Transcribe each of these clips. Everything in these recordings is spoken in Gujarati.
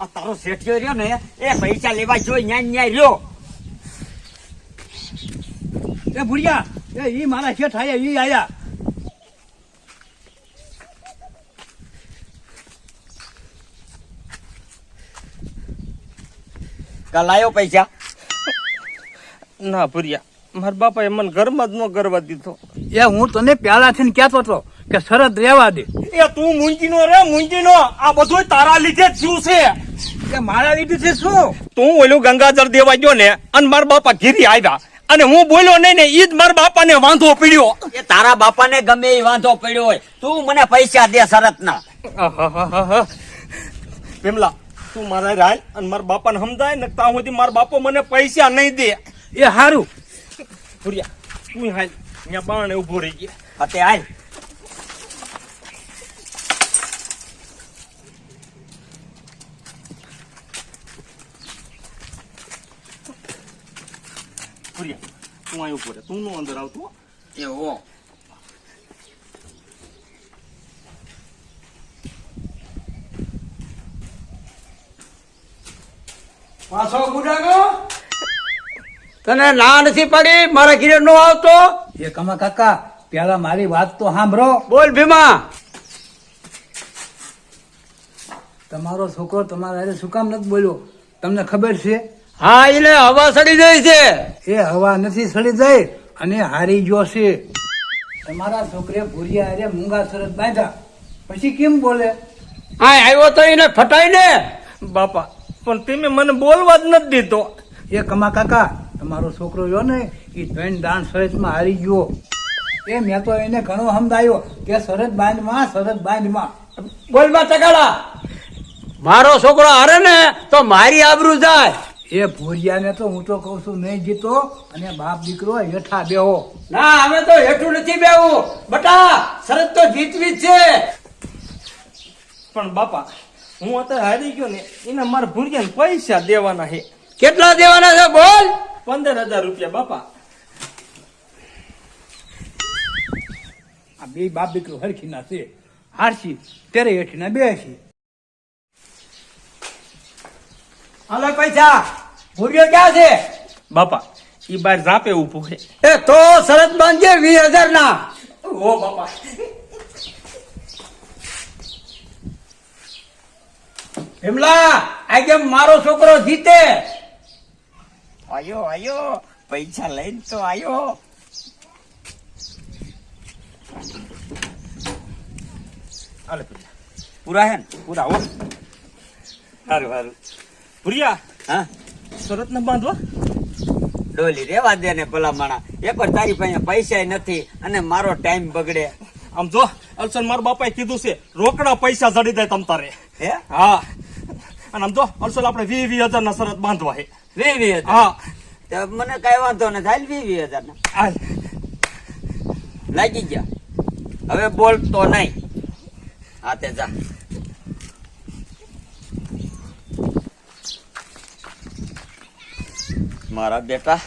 આ તારો શેઠિયો રહ્યો ને એ પૈસા લેવા જો ન્યા ને ન્યા રહ્યો એ ભુરિયા એ ઈ મારા શેઠ આયા ઈ આયા. કાલ આયો પૈસા? ના ભુરિયા મારા બાપાએ મને ઘરમાં જ ન કરવા દીધો. એ હું તને પેલા થઈને કહેતો હતો કે શરત રહેવા દે. એ તું મૂંજીનો રે મૂંજીનો આ બધું તારા લીધે જ થયું છે. કે મારા લીધે છે શું? તું ઓલું ગંગાધર દેવા ગયો ને અને મારા બાપા ઘીરી આવ્યા. અને હું બોલ્યો નહીં ને ઈ જ મારા બાપાને વાંધો પડ્યો. એ તારા બાપાને ગમે એ વાંધો પડ્યો હોય. તું મને પૈસા દે શરતના. વિમલા તું મારા રાય અને મારા બાપાને સમજાય ને ત્યાં સુધી મારા બાપો મને પૈસા નહીં દે. એ હારું. ભૂરિયા તું હાલ અહીંયા બાણે ઊભો રહી ગયા. અત્યારે હાલ ભૂરિયા તું અહીં ઊભો રહે તું નો અંદર આવતો. એવો પાછો ગુડાગો તને ના નથી પડી મારા ઘીરે નો આવતો? એ કમા કાકા પેલા મારી વાત તો સાંભળો બોલ ભીમા. તમારો છોકરો તમારા શું કામ નથી બોલ્યો? તમને ખબર છે? હા એટલે હવા સડી જાય છે. એ હવા નથી સડી જાય અને હારી ગયો છે. તમારા છોકરે ભૂરિયા હારે મૂંગા સરસ બાંધ્યા. પછી કેમ બોલે? હા આવ્યો તો એને ફટાઈ ને. બાપા પણ તમે મને બોલવા જ નથી દીધો. એ કમા કાકા તમારો છોકરો રહ્યો ને એ ત્રણ દાણ શરતમાં હારી ગયો. એ મેં તો એને ઘણો સમજાયો કે શરત બાંધમાં શરત બાંધમાં. બોલમાં ચગાડા મારો છોકરો હારે ને તો મારી આબરૂ જાય. એ ભૂરિયાને તો હું તો કઉ છું નહીં જીતો અને બાપ દીકરો હેઠા બેહો. ના અમે તો હેઠું નથી બેવું બટા શરત તો જીતવી જ છે. પણ બાપા હું અત્યારે હારી ગયો ને એને મારા ભૂરિયાને પૈસા દેવાના છે. કેટલા દેવાના છે બોલ? પંદર હજાર રૂપિયા બાપા. આ બે બાપ દીકરો હરખી ના છે. હારસી ત્યારે હેઠી ના બેસી હાલો પૈસા ભૂર્યો ક્યાં છે? બાપા ઈ બાર ઝાપે ઊભો છે. એ તો શરત બાંધજે વીસ હજાર ના. ઓ બાપા. હિમલા આજે મારો છોકરો જીતે? આયો આયો. પૈસા લઈને તો આયો. હાલે પૂરા હે ને? પૂરા હો. સારું સારું ભૂરિયા હા? શરત ને બાંધવા? ડોલી રેવા દે ને ભલા માણા. એક વાર તારી પાસે પૈસા નથી અને મારો ટાઈમ બગડે. આમ જો અલસન મારા બાપાએ કીધું છે રોકડા પૈસા જડી દે તમ તારે. હે? હા. અને આમ જો અલસન આપણે વી વીસ હજાર ના શરત બાંધવા હે વી વી હજાર? હા. મને કઈ વાંધો ને થાય વી વી હજાર ના લાગી ગયા. હવે બોલતો નહીં. હા તે જા. મારા બેટા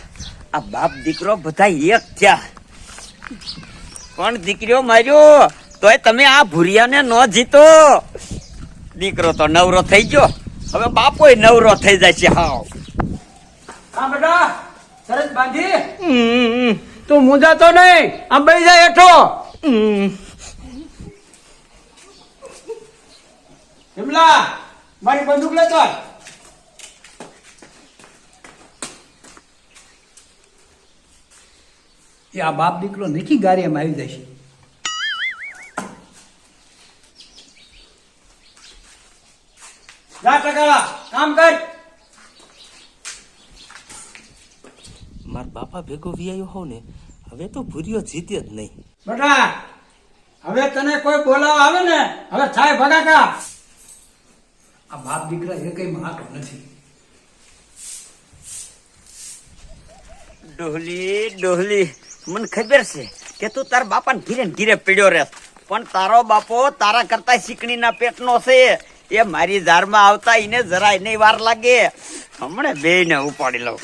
આ બાપ દીકરો બધા એક થયા. પણ દીકરીઓ માર્યો તોય તમે આ ભૂરિયાને ન જીતો. દીકરો તો નવરો થઈ ગયો. હવે બાપોય નવરો થઈ જાય છે હાવ. હા બેટા શરત બાંધી. તું મુંજાતો નહીં અંબાઈ જાય હેઠો. હિમલા મારી બંદૂક લેતો એ આ બાપ દીકરો નથી ગાડીમાં આવી જશે. જા ટકાલા કામ કર. મારા બાપા ભેગો વિયાયો હોવ ને હવે તો ભૂરિયો જીત્યો જ નહીં. બેટા હવે તને કોઈ બોલાવા આવે ને હવે થાય ભગાકા. આ બાપ દીકરા એ કઈ માતો નથી. ડોહલી ડોહલી. મને ખબર છે કે તું તારા બાપાને ધીરે ને ઘીરે પીડ્યો રહેસ પણ તારો બાપો તારા કરતા શીકણીના પેટનો છે. એ મારી ઝારમાં આવતા એને જરાય નહીં વાર લાગે. હમણે બે ને ઉપાડી લઉં.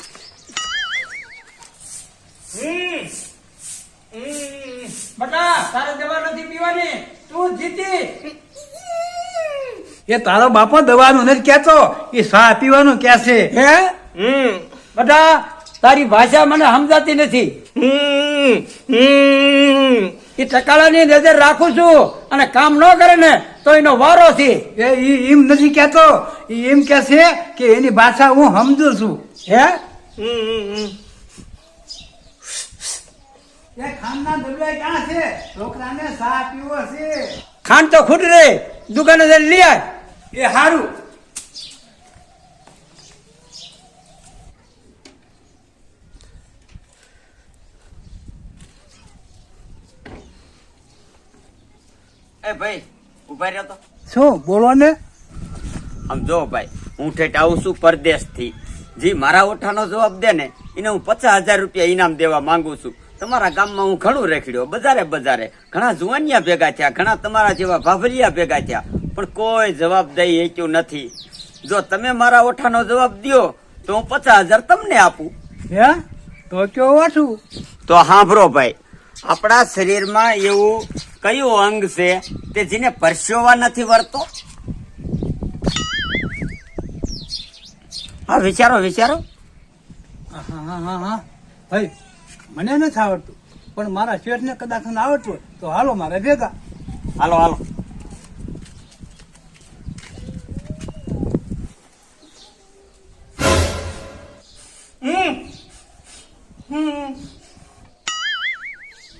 બેટા તારે દવા નથી પીવાની. તું જીતી. એ તારો બાપો દવાનું નથી કહેતો. એ શા પીવાનું કે છે. હે? હમ. બધા તારી ભાષા મને સમજાતી નથી. હમ. એ ટકાલાની નજર રાખું છું અને કામ ન કરે ને તો એનો વારો છે. એ ઈ એમ નથી કહેતો. એમ કે છે કે એની ભાષા હું સમજુ છું. હે? ખાંડ તો ખૂટ રે. દુકાને લઈ આય. એ હારું. એ ભાઈ ઊભા રહ્યો તો. શું બોલો ને આમ જો ભાઈ હું ઠેઠ આવું છું પરદેશથી. જે મારા ઓઠાનો જવાબ દે ને એને હું પચાસ હજાર રૂપિયા ઇનામ દેવા માંગુ છું. તમારા ગામમાં હું ઘણું રેખડ્યો બજારે બજારે. ઘણા જુવાનિયા ભેગા થયા ઘણા તમારા જેવા ભાભરિયા ભેગા થયા. પણ કોઈ જવાબદારી દઈ નથી. જો તમે મારા ઓઠાનો જવાબ દો તો હું પચાસ હજાર તમને આપું. હે? તો કયો વાઠું તો સાંભળો ભાઈ આપણા શરીરમાં એવું કયું અંગ છે તે જેને પરસેવા નથી વળતો? હા વિચારો વિચારો. હા હા હા હા ભાઈ મને નથી આવડતું પણ મારા શેઠને કદાચ ન આવડતું હોય તો હાલો મારે ભેગા. હાલો હાલો.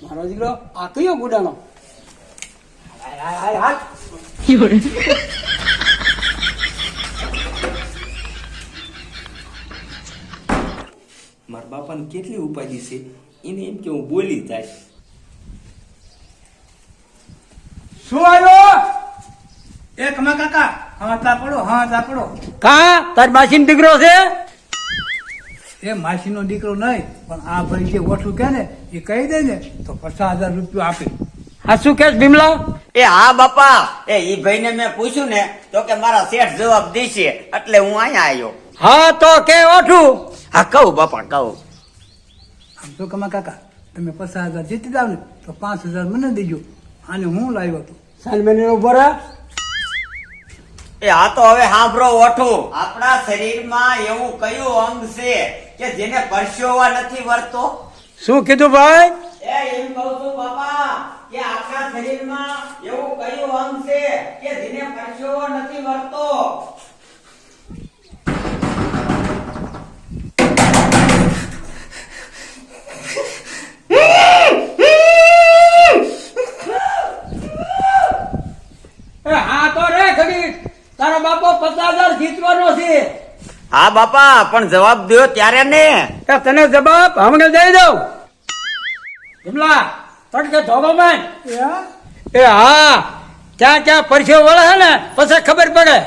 મારો દીકરો આ કયો ગુડાનો? હાય, હાય, હાય. બાપાને કેટલી ઉપાધિ છે? એને એમ કે હું બોલી જાય શું આવ્યો? એ કમા કાકા હા તા પડો હા તા પડો કા? તાર માસી દીકરો છે? એ માસીનો દીકરો નહીં પણ આ ભાઈ જે ઓછું કે ને એ કહી દે ને તો પચાસ હજાર રૂપિયા આપે. આ શું કે ભીમલા? એ હા બાપા. એ ઈ ભાઈને મેં પૂછ્યું ને તો કે મારા શેઠ જવાબ દેશે એટલે હું અહીંયા આવ્યો. હા તો કે ઓઠું. હા કહું બાપા કહું. આમ તો કમા કાકા તમે પચાસ હજાર જીતી જાવ ને તો પાંચ હજાર મને દેજો. આને હું લાવ્યો હતો સાલમેની ઊભો રહે એ હા તો હવે સાંભળો ઓઠું. આપણા શરીરમાં એવું કયું અંગ છે કે જેને પરસેવા નથી વર્તો શું કીધું ભાઈ? એ એમ કહું છું બાપા. કે આપણા શરીરમાં એવું કયું અંગ છે કે જેને પરસેવો નથી વળતો? હા રે ખડી તારો બાપો પચાસ જીતવાનો છે. હા બાપા પણ જવાબ દો ત્યારે ને. તને જવાબ હમણાં દઈ દઉં. ભીમલા તડકે ધોબો માં એ હા ક્યાં ક્યાં પરસ્યો વળે છે ને પછી ખબર પડે.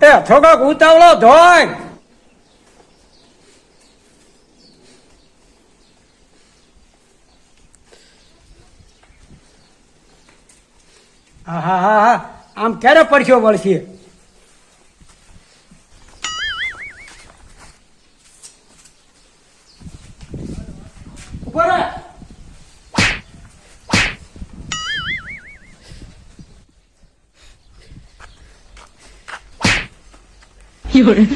એ થોડોક ઉતાવળો ધોય આમ ક્યારે પરસ્યો વળશે. 有人，